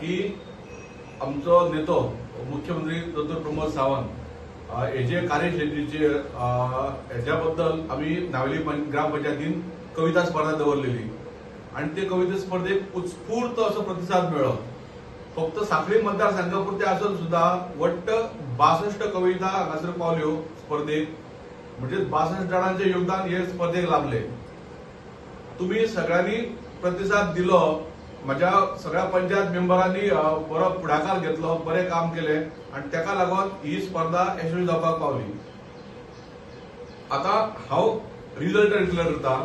की आमचो नेतो मुख्यमंत्री डॉक्टर प्रमोद सावंत हेजे कार्यशैलीचे हेज्या बद्दल आम्ही नावेली ग्रामपंचायतीन कविता स्पर्धा दवरलेली. आणि ते कविता स्पर्धेक उत्स्फूर्त असो प्रतिसाद मेळ्ळो फक्त साखळी मतदारसंघापुरते असून सुद्धा वट्ट बासष्ट कविता हांगासर पावल्यो स्पर्धेक म्हणजे बासष्ट जणांचे योगदान हे स्पर्धेक लाभले. तुम्ही सगळ्यांनी प्रतिसाद दिलो माझ्या सगळ्या पंचायत मेंबरांनी बरो पुढाकार घेतलो बरें काम केले आणि त्याका लागून ही स्पर्धा यशस्वी जावपाक पावली. आता हांव रिझल्ट डिक्लेअर करता.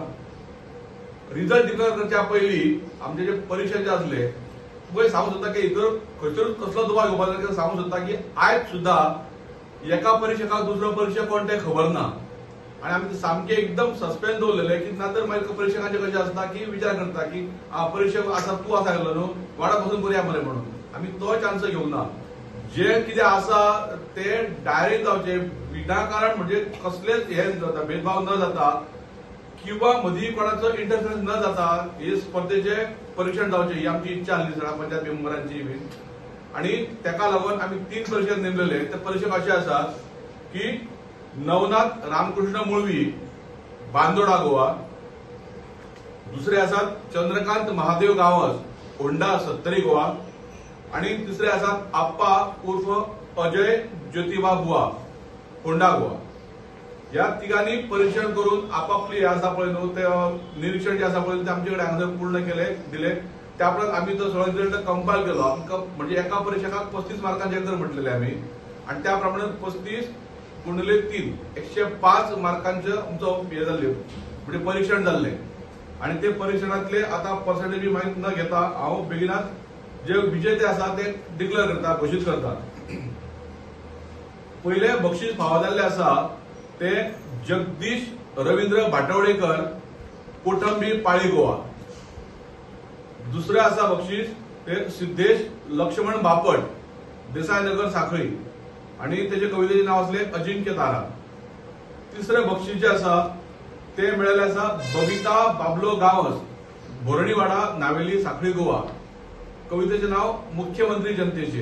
रिझल्ट डिक्लेअर करच्या पयलीं आमचे जे परीक्षा जे असले पळय सांगू सोदता की इतर खंयसरूच कसलो दुबाव घेवपाक सांगू सोदता की आयज सुद्धा एका परीक्षकाक दुसरो परीक्षा कोण तें खबर ना. आणि आम्ही सामके एकदम सस्पेन्स दवरलेले की नंतर मागीर परीक्षकांचे कशें आसता की विचार करता की आ परीक्षक आसा तूं आसा गेलो न्हू वाडा पासून करुया मरे म्हणून. आमी तो चान्स घेवना ना जे कितें आसा ते डायरेक्ट जावचे विनाकारण म्हणजे कसलेच हे जाता भेदभाव न जाता किंवा मदीं कोणाचो इंटरफरन्स न जाता हे स्पर्धेचे परीक्षण जावचे ही आमची इच्छा आसली सगळ्या पंचायत मेंबरांची बीन आणि ताका लागून आमी तीन परीक्षक नेमलेले ते परीक्षक असे आसा की नवनाथ रामकृष्ण मुळवी बांदोडा गोवा दुसरे आसात चंद्रकांत महादेव गावस होंडा सत्तरी गोवा आणि तिसरे आसात आप्पा उर्फ अजय ज्योतिबा बुवा होंडा गोवा. या तिघांनी परीक्षण करून आपापली हे आसा पळय न्हू ते निरीक्षण जे आसा पळय ते आमचे कडेन हांगासर पूर्ण केले दिले. त्या प्रमाण आम्ही तो सगळो रिझल्ट कंपायल केलो. आमकां म्हणजे एका परीक्षकाक पस्तीस मार्कांचे तर म्हटलेले आम्ही. आणि त्या प्रमाणे पस्तीस कुंडले तीन. एकशे पाच मार्कांचं आमचो हे जाल्ले म्हणजे परीक्षण जाल्ले आणि ते परीक्षणातले आता पर्सेंटेज माहीत न घेता हांव बेगिनाच जे विजेते आसा ते डिक्लेअर करता घोषित करता पहिले बक्षीस फावो जाल्ले आसा ते जगदीश रवींद्र भाटवडेकर कोटंबी पाळी गोवा. दुसरे आसा बक्षीस ते सिद्धेश लक्ष्मण बापट देसाईनगर साखळी. आणि त्याचे कवितेचे नाव असले अजिंक्य तारा. तिसरे बक्षीस जे आसा ते मिळाले आसा बबिता बाबलो गावस बोरणीवाडा नावेली साखळी गोवा. कवितेचे नाव मुख्यमंत्री जनतेचे.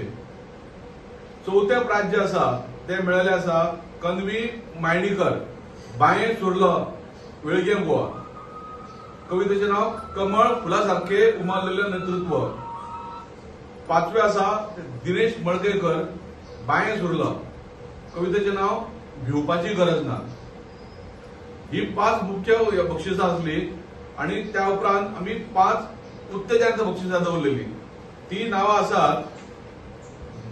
चौथे प्राज जे आसा ते मिळाले आसा कन्वी मायणीकर बाये सुर्ल वेळगे गोवा. कवितेचे नाव कमळ फुलासारखे उमारलेले नेतृत्व. पाचवे आसा दिनेश मळकेकर बाये सुर्ल कवितेचे नाव भिवपाची गरज ना ही पाच मुख्य बक्षिसां असली आणि त्या उपरांत आम्ही पाच उत्तेजनाचं बक्षिसां दवरलेली ती नावं आसात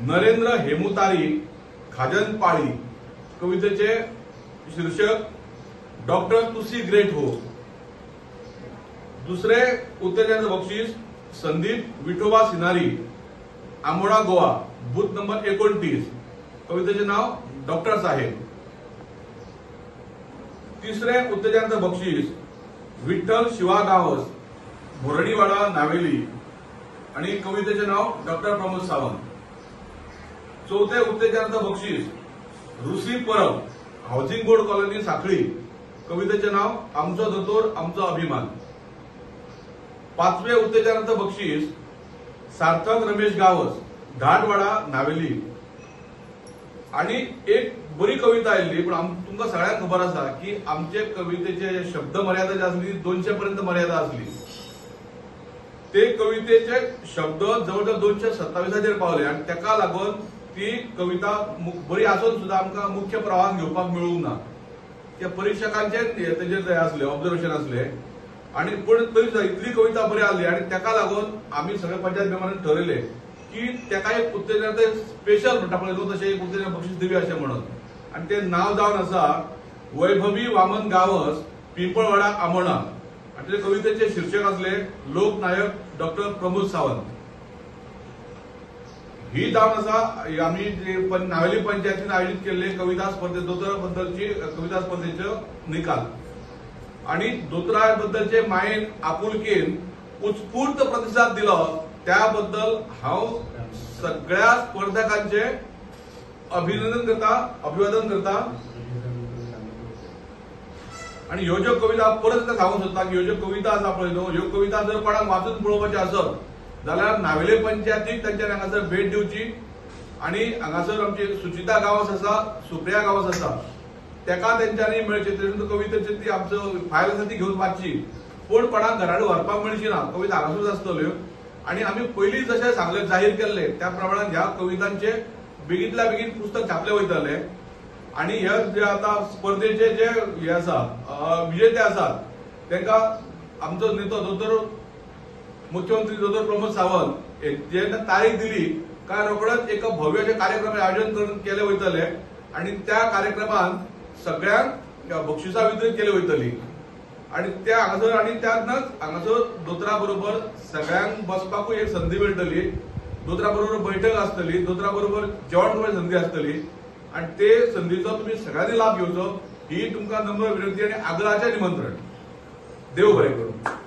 नरेंद्र हेमुतारी खाजन पाळी कवितेचे शीर्षक डॉक्टर तुसी ग्रेट हो. दुसरे उत्तेजनाचं बक्षीस संदीप विठोबा सिनारी आंबोडा गोवा बूथ नंबर एकोणतीस. कवितेचे नाव डॉक्टर साहेब. तिसरे उत्तेजनाचं बक्षीस विठ्ठल शिवा गावस भोरडीवाडा नावेली. आणि कवितेचे नाव डॉक्टर प्रमोद सावंत. चौथे उत्तेजनाचं बक्षीस Rishi Parab housing board colony Sakhali. कवितेचे नाव आमचो दोतोर आमचो अभिमान. पाचवे उत्तेजनाचं बक्षीस सार्थक रमेश गावस धाटवाडा नावेली. आणि एक बरी कविता आयिल्ली पण तुमकां सगळ्यांक खबर आसा की आमचे कवितेचे शब्द मर्यादा जी आसली दोनशे पर्यंत मर्यादा असली. ते कवितेचे शब्द जवळजवळ दोनशे सत्तावीसाचेर पावले आणि ताका लागून ती कविता बरी आसून सुद्धा आमकां मुख्य प्रवाहान घेवपाक मेळूंक ना. त्या परीक्षकांचे तेजेर ते असले ऑब्झर्वेशन असले. आणि पण तरी इतली कविता बरी आली आणि ताका लागून आम्ही सगळे पंचायत मेंबरांनी ठरयले की ताका एक उत्तेजनाचं स्पेशल म्हणटा पळय न्हू तशें एक उत्तेजन बक्षीस दिवया अशें म्हणून. आणि ते नाव जावन आसा वैभवी वामन गावस पिंपळवाडा आमोणा. आणि ते कवितेचे शीर्षक असले लोकनायक डॉक्टर प्रमोद सावंत. ही जावन आसा आम्ही जे नावेली पंचायतीन आयोजित केलेले कविता स्पर्धे दोतोरा बद्दलची कविता स्पर्धेचे निकाल. आणि दोतोरा मायेन आपुलकेन उत्स्फूर्त प्रतिसाद दिलो त्याबद्दल हांव सगळ्या स्पर्धकांचे अभिनंदन करता अभिवादन करता. आणि ह्यो ज्यो कविता परत एकदा सांगूंक सोदता की ह्यो ज्यो कविता आसा पळय न्हू ह्यो कविता जर कोणाक वाचून पळोवपाची आसत जाल्यार नावेले पंचायतीक तांच्यानी हांगासर भेट दिवची आणि हांगासर आमची सुचिता गांवस आसा सुप्रिया गांवस आसा तेका तेंच्यांनी मेळचे तेतून कवितेची ती आमचो फायल आसा ती घेवन वाचची पूण कोणाक घराडे व्हरपाक मेळची ना कविता हांगासूच आसतल्यो आणि आमी पयलीं जशें सांगले जाहीर केल्लें त्या प्रमाणात ह्या कवितांचे बेगींतल्या बेगीन पुस्तक छापले वयतले. आणि हे जे आता स्पर्धेचे जे हे आसा विजेते आसात तांकां आमचो नेतो दोतोर मुख्यमंत्री दोतोर प्रमोद सावंत जेन्ना तारीख दिली काय रोकडच एक भव्य कार्यक्रम आयोजन करून केले वयतले. आणि त्या कार्यक्रमात सगळ्यांक बक्षिसां वितरीत केली वयतली आणि त्या हांगासर आणि त्यातनच हांगासर दोतरा बरोबर सगळ्यांक बसपाकूय एक संदी मेळटली दोतरा बरोबर बैठक आसतली दोतरा बरोबर जेवण करपाची संदी आसतली आणि ते संदीचो तुम्ही सगळ्यांनी लाभ घेवचो ही तुमकां नम्र विनंती आणि आग्रहाचें निमंत्रण. देव बरें करूं.